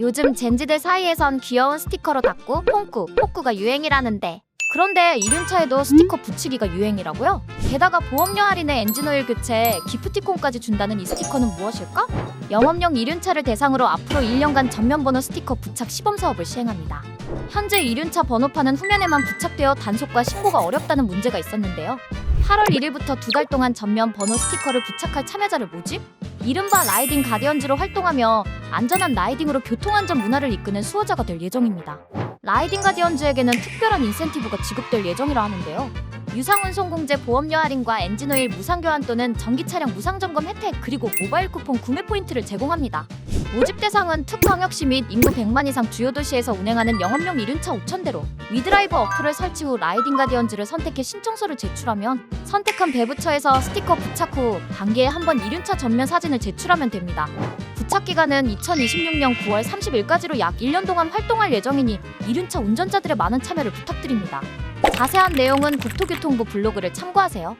요즘 젠지들 사이에선 귀여운 스티커로 닫고 퐁꾸, 포꾸가 유행이라는데 그런데 이륜차에도 스티커 붙이기가 유행이라고요? 게다가 보험료 할인에 엔진오일 교체, 기프티콘까지 준다는 이 스티커는 무엇일까? 영업용 이륜차를 대상으로 앞으로 1년간 전면번호 스티커 부착 시범 사업을 시행합니다. 현재 이륜차 번호판은 후면에만 부착되어 단속과 신고가 어렵다는 문제가 있었는데요. 8월 1일부터 두 달 동안 전면 번호 스티커를 부착할 참여자를 모집? 이른바 라이딩 가디언즈로 활동하며 안전한 라이딩으로 교통안전 문화를 이끄는 수호자가 될 예정입니다. 라이딩 가디언즈에게는 특별한 인센티브가 지급될 예정이라 하는데요. 유상운송공제 보험료 할인과 엔진오일 무상 교환 또는 전기 차량 무상 점검 혜택 그리고 모바일 쿠폰 구매 포인트를 제공합니다. 모집 대상은 특광역시 및 인구 100만 이상 주요 도시에서 운행하는 영업용 이륜차 5,000대로 위드라이브 어플을 설치 후 라이딩 가디언즈를 선택해 신청서를 제출하면 선택한 배부처에서 스티커 부착 후 단기에 한 번 이륜차 전면 사진을 제출하면 됩니다. 부착 기간은 2026년 9월 30일까지로 약 1년 동안 활동할 예정이니 이륜차 운전자들의 많은 참여를 부탁드립니다. 자세한 내용은 국토교통부 블로그를 참고하세요.